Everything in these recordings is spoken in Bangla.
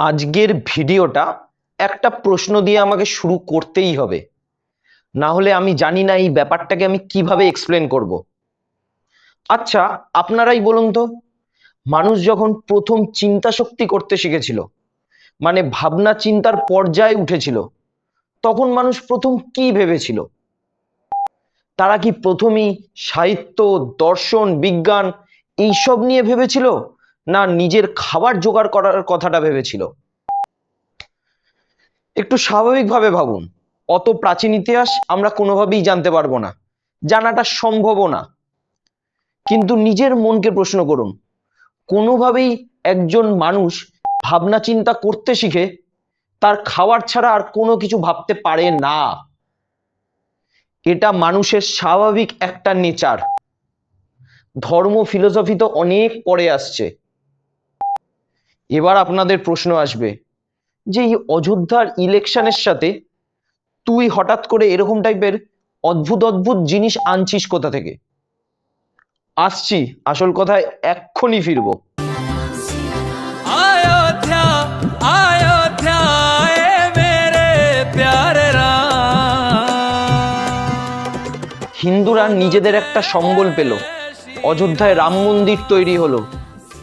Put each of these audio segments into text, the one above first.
আজকের ভিডিওটা একটা প্রশ্ন দিয়ে আমাকে শুরু করতেই হবে। না হলে আমি জানি না এই ব্যাপারটাকে আমি কীভাবে এক্সপ্লেন করব। আচ্ছা আপনারাই বলুন তো, মানুষ যখন প্রথম চিন্তা শক্তি করতে শিখেছিল মানে ভাবনা চিন্তার পর্যায়ে উঠেছিল, তখন মানুষ প্রথম কি ভেবেছিল? তারা কি প্রথমেই সাহিত্য, দর্শন, বিজ্ঞান এইসব নিয়ে ভেবেছিল? না নিজের খাবার জোগাড় করার কথাটা ভেবেছিল। একটু স্বাভাবিকভাবে ভাবুন, অত প্রাচীন ইতিহাস আমরা কোনোভাবেই জানতে পারব না, জানাটা সম্ভবও না। কিন্তু নিজের মনকে প্রশ্ন করুন, কোনোভাবেই একজন মানুষ ভাবনা চিন্তা করতে শিখে তার খাওয়ার ছাড়া আর কোনো কিছু ভাবতে পারে না। এটা মানুষের স্বাভাবিক একটা নেচার। ধর্ম, ফিলোসফি তো অনেক পরে আসছে। এবার আপনাদের প্রশ্ন আসবে যে এই অযোধ্যার ইলেকশনের সাথে তুই হঠাৎ করে এরকম টাইপের অদ্ভুত অদ্ভুত জিনিস আনছিস কোথা থেকে? আসছি আসল কথায় এক্ষুনি ফিরব। হিন্দুরা নিজেদের একটা সম্বল পেল অযোধ্যায় রাম মন্দির তৈরি হলো।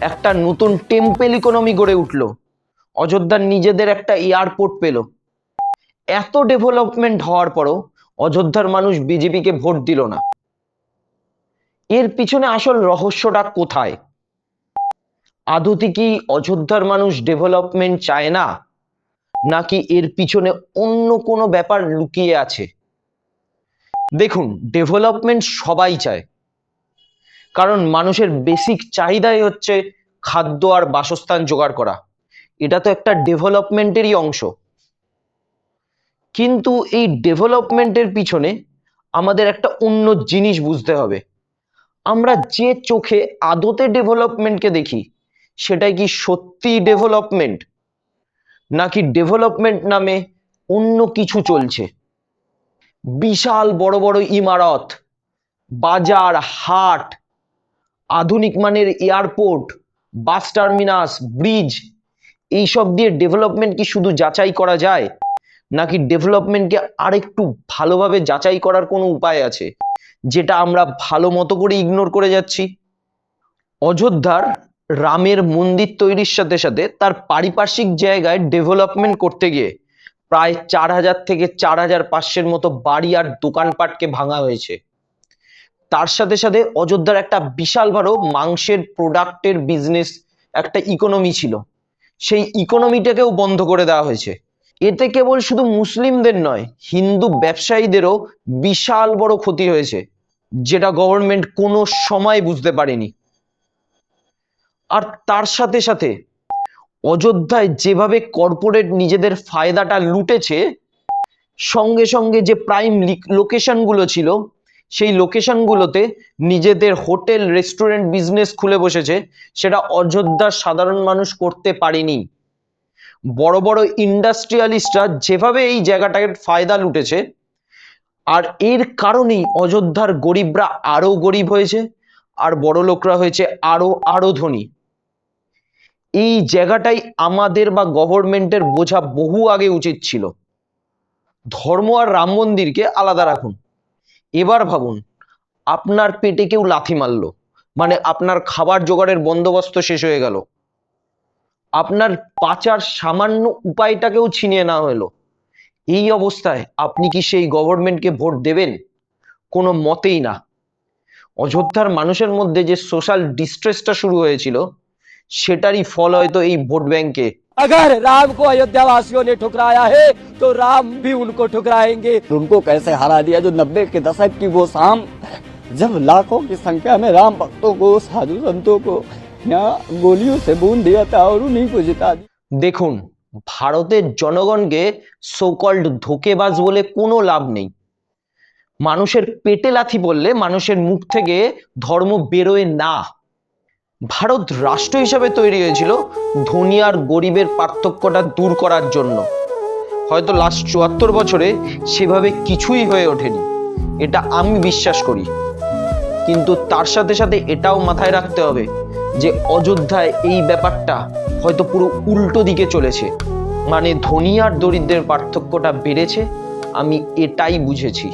একটা নতুন টেম্পেল ইকোনমি গড়ে উঠল। অযোধ্যার নিজেদের একটা এয়ারপোর্ট পেল। এত ডেভেলপমেন্ট হওয়ার পরও অযোধ্যার মানুষ বিজেপিকে ভোট দিল না। এর পিছনে আসল রহস্যটা কোথায়? আদতে কি অযোধ্যার মানুষ ডেভেলপমেন্ট চায় না? নাকি এর পিছনে অন্য কোনো ব্যাপার লুকিয়ে আছে? দেখুন ডেভেলপমেন্ট সবাই চায়। কারণ মানুষের বেসিক চাহিদাই হচ্ছে খাদ্য আর বাসস্থান জোগাড় করা। এটা তো একটা ডেভেলপমেন্টেরই অংশ। কিন্তু এই ডেভেলপমেন্টের পিছনে আমাদের একটা অন্য জিনিস বুঝতে হবে। আমরা যে চোখে আদতে ডেভেলপমেন্টকে দেখি, সেটাই কি সত্যি ডেভেলপমেন্ট নাকি ডেভেলপমেন্ট নামে অন্য কিছু চলছে? বিশাল বড় বড় ইমারত, বাজার, হাট আধুনিক মানের এয়ারপোর্ট, বাস টার্মিনাস, ব্রিজ, এইসব দিয়ে ডেভেলপমেন্ট কি শুধু যাচাই করা যায়? নাকি ডেভেলপমেন্টকে আরেকটু ভালোভাবে যাচাই করার কোনো উপায় আছে, যেটা আমরা ভালো মতো করে ইগনোর করে যাচ্ছি? অযোধ্যার রামের মন্দির তৈরির সাথে সাথে তার পারিপার্শ্বিক জায়গায় ডেভেলপমেন্ট করতে গিয়ে প্রায় চার হাজার থেকে চার হাজার পাঁচশোর মতো বাড়ি আর দোকানপাটকে ভাঙা হয়েছে। তার সাথে সাথে অযোধ্যার একটা বিশাল বড় মাংসের প্রোডাক্টের বিজনেস একটা ইকোনমি ছিল। সেই ইকোনমিটাকেও বন্ধ করে দেওয়া হয়েছে। এতে কেবল শুধু মুসলিমদের নয়, হিন্দু ব্যবসায়ীদেরও বিশাল বড় ক্ষতি হয়েছে, যেটা গভর্নমেন্ট কোনো সময় বুঝতে পারেনি। আর তার সাথে সাথে অযোধ্যায় যেভাবে কর্পোরেট নিজেদের ফায়দাটা লুটেছে, সঙ্গে সঙ্গে যে প্রাইম লোকেশনগুলো ছিল সেই লোকেশনগুলোতে নিজেদের হোটেল রেস্টুরেন্ট বিজনেস খুলে বসেছে, সেটা অযোধ্যার সাধারণ মানুষ করতে পারেনি। বড় বড় ইন্ডাস্ট্রিয়ালিস্টরা যেভাবে এই জায়গাটাকে ফায়দা লুটেছে, আর এর কারণেই অযোধ্যার গরিবরা আরও গরিব হয়েছে, আর বড় লোকরা হয়েছে আরও আরও ধনী। এই জায়গাটাই আমাদের বা গভর্নমেন্টের বোঝা বহু আগে উচিত ছিল। ধর্ম আর রাম মন্দিরকে আলাদা রাখুন। এবার ভাবুন, আপনার পেটে কেউ লাথি মারলো মানে আপনার খাবার জোগাড়ের বন্দোবস্ত শেষ হয়ে গেল। আপনার পাচার সামান্য উপায়টাকেও ছিনিয়ে নেওয়া হলো। এই অবস্থায় আপনি কি সেই গভর্নমেন্টকে ভোট দেবেন? কোনো মতেই না। অযোধ্যার মানুষের মধ্যে যে সোশ্যাল ডিস্ট্রেসটা শুরু হয়েছিল, সেটারই ফল হয়তো এই ভোট ব্যাংকে अगर राम को अयोध्या वासियों ने ठुकराया है तो राम भी उनको ठुकराएंगे उनको कैसे हरा दिया जो नब्बे के दशक की वो शाम जब लाखों की संख्या में राम भक्तों को साधु संतों को यहाँ गोलियों से बूंद दिया था और उन्हीं को जिता दिया দেখুন ভারতের জনগণকে সোকল্ড ধোকেবাজ বলে কোনো লাভ নেই মানুষের পেটে লাথি বললে মানুষের মুখ থেকে ধর্ম বেরোয় না ভারত রাষ্ট্র হিসাবে তৈরি হয়েছিল ধনী আর গরিবের পার্থক্যটা দূর করার জন্য। হয়তো লাস্ট চুয়াত্তর বছরে সেভাবে কিছুই হয়ে ওঠেনি, এটা আমি বিশ্বাস করি। কিন্তু তার সাথে সাথে এটাও মাথায় রাখতে হবে যে অযোধ্যায় এই ব্যাপারটা হয়তো পুরো উল্টো দিকে চলেছে। মানে ধনী আর দরিদ্রের পার্থক্যটা বেড়েছে, আমি এটাই বুঝেছি।